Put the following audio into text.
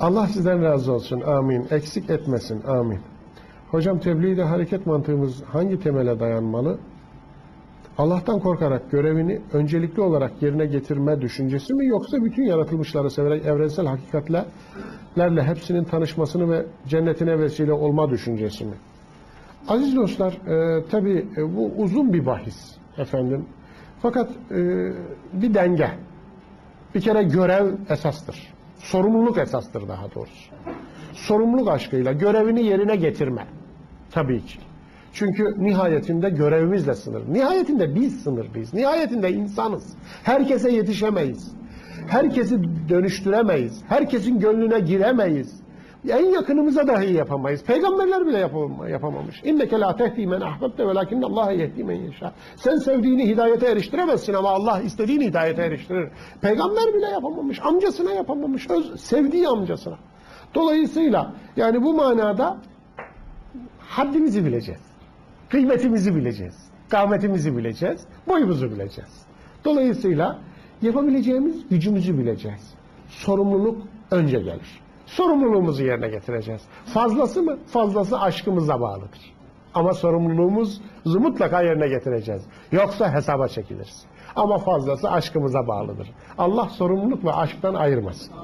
Allah sizden razı olsun. Amin. Eksik etmesin. Amin. Hocam tebliğde hareket mantığımız hangi temele dayanmalı? Allah'tan korkarak görevini öncelikli olarak yerine getirme düşüncesi mi yoksa bütün yaratılmışları severek evrensel hakikatlerle hepsinin tanışmasını ve cennetine vesile olma düşüncesi mi? Aziz dostlar, e, tabii e, bu uzun bir bahis efendim. Fakat e, bir denge. Bir kere görev esastır. Sorumluluk esastır daha doğrusu. Sorumluluk aşkıyla görevini yerine getirme. Tabii ki. Çünkü nihayetinde görevimizle sınır. Nihayetinde biz sınırlıyız. Nihayetinde insanız. Herkese yetişemeyiz. Herkesi dönüştüremeyiz. Herkesin gönlüne giremeyiz. En yakınımıza dahi yapamayız. Peygamberler bile yapam- yapamamış. İnneke la tehdi men ahbabte velakinne Allah yehdi men yeşâ. Sen sevdiğini hidayete eriştiremezsin ama Allah istediğini hidayete eriştirir. Peygamber bile yapamamış. Amcasına yapamamış. Öz, sevdiği amcasına. Dolayısıyla yani bu manada haddimizi bileceğiz. Kıymetimizi bileceğiz. Kâmetimizi bileceğiz. Boyumuzu bileceğiz. Dolayısıyla yapabileceğimiz gücümüzü bileceğiz. Sorumluluk önce gelir. Sorumluluğumuzu yerine getireceğiz. Fazlası mı? Fazlası aşkımıza bağlıdır. Ama sorumluluğumuzu mutlaka yerine getireceğiz. Yoksa hesaba çekiliriz. Ama fazlası aşkımıza bağlıdır. Allah sorumluluk ve aşktan ayırmasın.